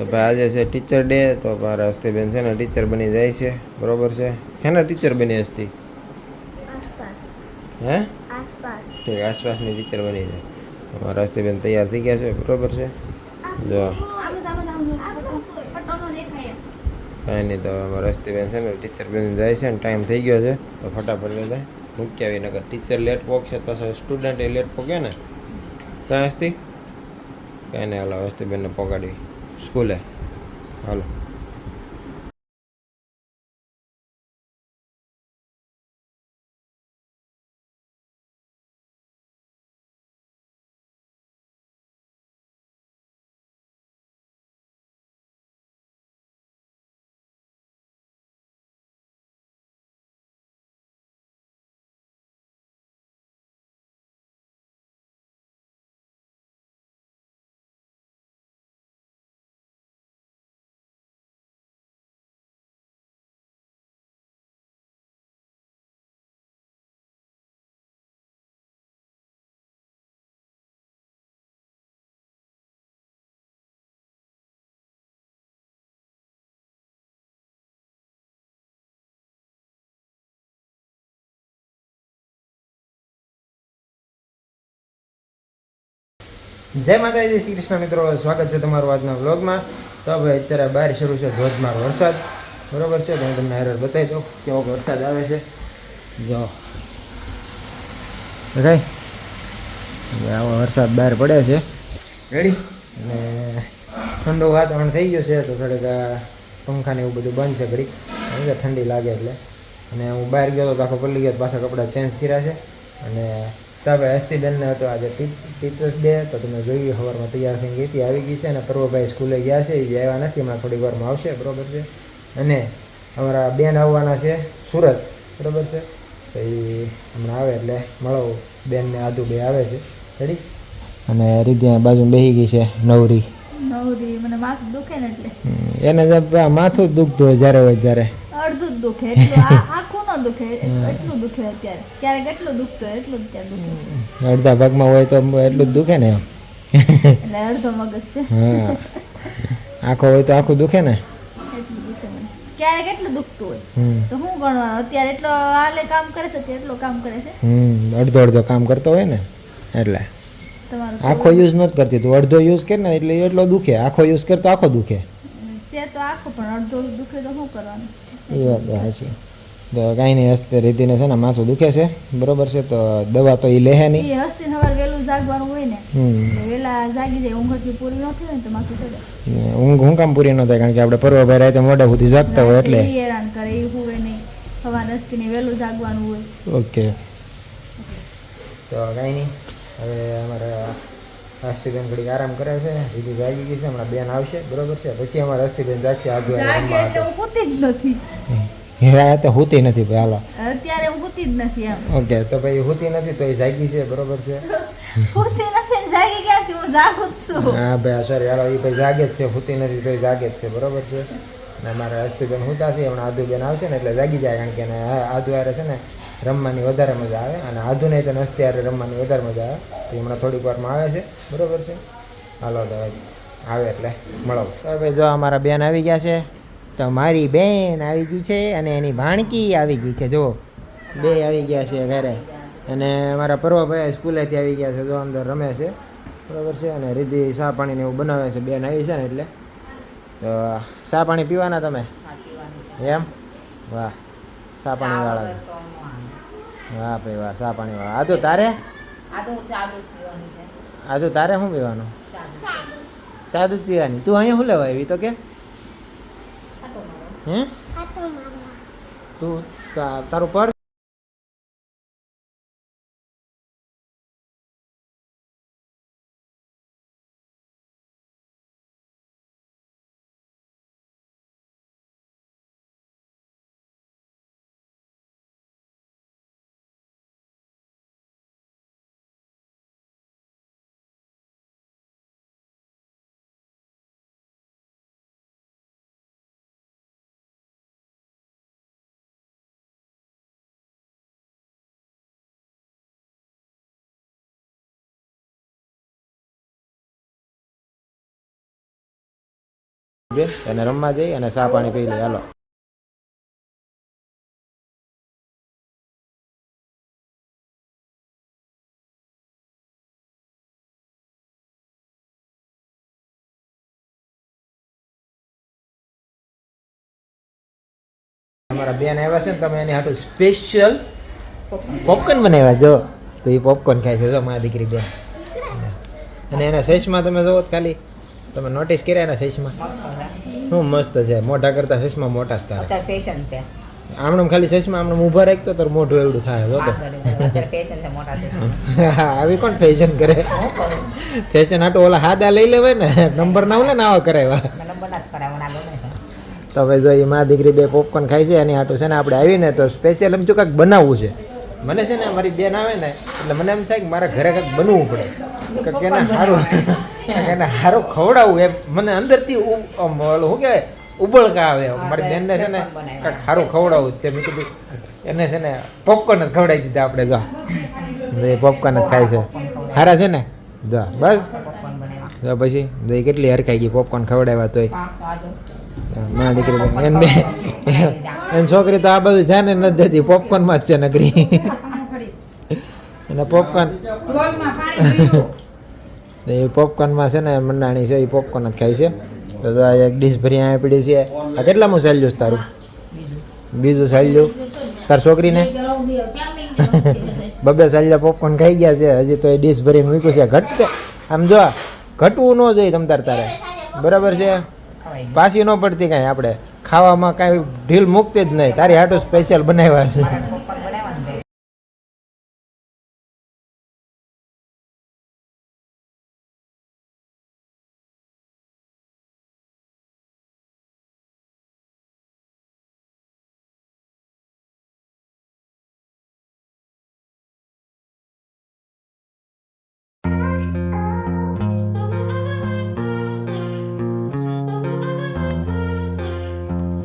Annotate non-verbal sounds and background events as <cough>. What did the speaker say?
તો ભાઈ આજે છે ટીચર ડે તો મારા હસ્તીબેન છે ને ટીચર બની જાય છે. બરોબર છે? હેના ટીચર બની હસ્તી? હે? ઠીક આસપાસની ટીચર બની જાય. મારા હસ્તીબેન તૈયાર થઈ ગયા છે બરોબર છે? જો. કાંઈ નહીં તો અમારા હસ્તીબેન છે ને ટીચર બની જાય છે ને ટાઈમ થઈ ગયો છે તો ફટાફટ લઈને મૂકી આવી નગર ટીચર લેટ પોકશે પાછા સ્ટુડન્ટ એ લેટ પોકે ને? કાંઈ હસ્તી? કાંઈ નહીં હાલો હસ્તીબેનને પોગાડવી. સ્કૂલે. હાલો. જય માતાજી શ્રી કૃષ્ણ મિત્રો. સ્વાગત છે તમારું આજના વ્લોગમાં. તો હવે અત્યારે બહાર શરૂ છે ધોધમાર વરસાદ. બરોબર છે? તો હું તમને હેરર બતાવી દઉં કેવો વરસાદ આવે છે. જો. બધાય? આવો વરસાદ બહાર પડે છે. રેડી અને ઠંડુ વાતાવરણ થઈ ગયું છે તો થોડીક પંખાને એવું બધું બંધ છે ઘડીક. સમજે ઠંડી લાગે એટલે. અને હું બહાર ગયો તો આખો પલ્લી ગયો પાછા કપડાં ચેન્જ કર્યા છે. અને તાપે હસ્તીબેનને હતો આજે ટીચર્સ ડે તો તમે જોયું સવારમાં તૈયાર થઈને ગઈ આવી ગઈ છે અને પર્વભાઈ સ્કૂલે ગયા છે એ આવ્યા નથી હમણાં થોડી વારમાં આવશે બરોબર છે? અને અમારા બેન આવવાના છે સુરત બરાબર છે? તો એ હમણાં આવે એટલે મળો બેનને આદુ બે આવે છે. રેડી અને રીધ્યા બાજુ બેસી ગઈ છે નવરી. નવરી મને માથું દુખે ને એટલે. એને જે માથું જ દુખતું હોય જ્યારે હોય ત્યારે. અડધું જ દુખે. એટલું <laughs> આખું ન દુખે. એટલું દુખે અત્યારે. ક્યારેક એટલું દુખતો એટલું જ ત્યાં દુખે. અડધા ભાગમાં હોય તો એટલું જ દુખે ને એમ. એટલે અડધો મગજ છે. હા. આખો હોય તો આખું દુખે ને? એટલું દુખે ક્યારેક એટલું દુખતું હોય. તો હું ગણવાનું? અત્યારે એટલો હાલે કામ કરે છે એટલો કામ કરે છે? હમ. અડધો અડધો કામ કરતો હોય ને? એટલે. તમારું આખો યુઝ નથી કરતી. તું અડધો યુઝ કર ને એટલે એટલો દુખે. આખો યુઝ કરતો આખો દુખે. છે તો આખો પણ અડધો દુખે તો શું કરવાનું? એ વાત સાચી તો કાંઈ નહીં હસ્તે રીતિને છે ને માથું દુખે છે. બરોબર છે તો દવા તો એ લેહે નહીં. એ હસ્તી સવાર વહેલું જાગવાનું હોય ને વેલા વહેલા જાગી જાય ઊંઘ એટલી પૂરી ન થાય ને તો માથું ચડે ઊંઘ હું કામ પૂરી ન થાય કારણ કે આપણે પર્વભાઈ રાતે મોઢા સુધી જાગતા હોય એટલે. હેરાન કરે એ હોય નહીં. સવાર રસ્તીને વહેલું જાગવાનું હોય. ઓકે. તો કાંઈ નહીં હવે અમારા હસ્તીબેન ઘડી આરામ કરે છે દીદી જાગી ગઈ છે હમણાં બેન આવશે બરોબર છે? પછી અમારે હસ્તીબેન જાગશે આજુ એટલે હું પૂતી જ નથી. હેરા તો હોતી નથી ભાઈ હાલો. અત્યારે હું પૂતી જ નથી એમ. ઓકે તો ભાઈ હોતી નથી તો એ જાગી છે બરોબર છે? <laughs> હોતી નથી જાગી ગયા કે હું જાગું છું. હા ભાઈ સોરી હાલો એ ભાઈ જાગે જ છે હોતી નથી તો એ જાગે જ છે બરોબર છે? ને અમારા હસ્તીબેન હોતા છે હમણાં આદુબેન આવશે ને એટલે જાગી જાય કારણ કે આદુ આરે છે ને રમવાની વધારે મજા આવે અને તો નસ્તી રમવાની વધારે મજા આવે. તો હમણાં થોડીક વારમાં આવે છે. બરાબર છે? હાલો તો આવે એટલે મળો. હવે ભાઈ જો અમારા બેન આવી ગયા છે તો મારી બેન આવી ગઈ છે અને એની ભાણકી આવી ગઈ છે. જો બે આવી ગયા છે ઘરે. અને મારા પર્વભાઈ સ્કૂલેથી આવી ગયા છે જો અંદર રમે છે. બરાબર છે? અને રીધિ ચા પાણીને એવું બનાવે છે. બેન આવી છે ને એટલે. તો ચા પાણી પીવાના તમે? એમ? વાહ. ચા પાણી વાળા. વાહ ભાઈ વાહ સા પાણી વાળા? આ તો તારે? આ તો તારે શું પીવાનું? ચા દૂધ પીવાની. તું અહીંયા શું લેવા આવી? તો કે? હે? તું તારું પર્સ બે અને રમવા જઈ અને ચા પાણી પી લઈ હાલો. અમારા બેન આવ્યા છે ને, તમે એની હાટું સ્પેશિયલ પોપકોર્ન બનાવ્યા, જો. તો એ પોપકોર્ન ખાય છે, જો, મારી દીકરી બેન. અને એના સૈસમાં તમે જોવો તો ખાલી તમે નોટિસ કર્યા એના સૈસમાં શું મસ્ત છે. મોઢા કરતા સશમાં મોટા જ તારે ફેશન છે. આમણે ખાલી સશમાં આમણમ ઊભા રાખતો તો મોઢું એવડું થાય છે આવી કોણ ફેશન કરે? ફેશન આટો ઓલા હાદા લઈ લેવાય ને નંબર ના ઓલે ને આવા કરાવ્યા. તો હવે જો એ મા દીકરી બે પોપકોર્ન ખાય છે એની હાટું છે ને આપણે આવીને તો સ્પેશિયલ એમ જો કાંઈક બનાવવું છે. મને છે ને મારી બેન આવે ને એટલે મને એમ થાય કે મારા ઘરે કાંઈક બનવું પડે. કે એને સારું એને સારું ખવડાવવું એમ. મને અંદરથી ઓલું શું કહેવાય? ઉબળકા આવે મારી બેનને છે ને કાંઈક સારું ખવડાવવું તે મેં કીધું એને છે ને પોપકોર્ન જ ખવડાવી દીધા આપણે જો. એ પોપકોર્ન જ ખાય છે. સારા છે ને? જો બસ. જો પછી જો કેટલી હરખાઈ ગઈ પોપકોર્ન ખવડાવ્યા તોય. મારા દીકરી એમ એન બે એમ છોકરી તો આ બધું જાને નથી જતી પોપકોર્નમાં જ છે નગરી અને પોપકોર્ન એ પોપકોર્નમાં છે ને મંડાણી છે, એ પોપકોર્ન જ ખાય છે. તો આ એક ડીશ ભરી અહીંયા પીડી છે. આ કેટલામાં ચાલ્યું છે તારું? બીજું ચાલ્યું તાર છોકરીને? બબે ચાલ્યા પોપકોર્ન ખાઈ ગયા છે. હજી તો એ ડીશ ભરીને મૂક્યું છે. ઘટતે. આમ જો, ઘટવું ન જોઈએ તમ તાર તારે. બરાબર છે? પાછી ન પડતી કાંઈ આપણે. ખાવામાં કાંઈ ઢીલ મૂકતી જ નહીં. તારી હાટું સ્પેશિયલ બનાવ્યા છે.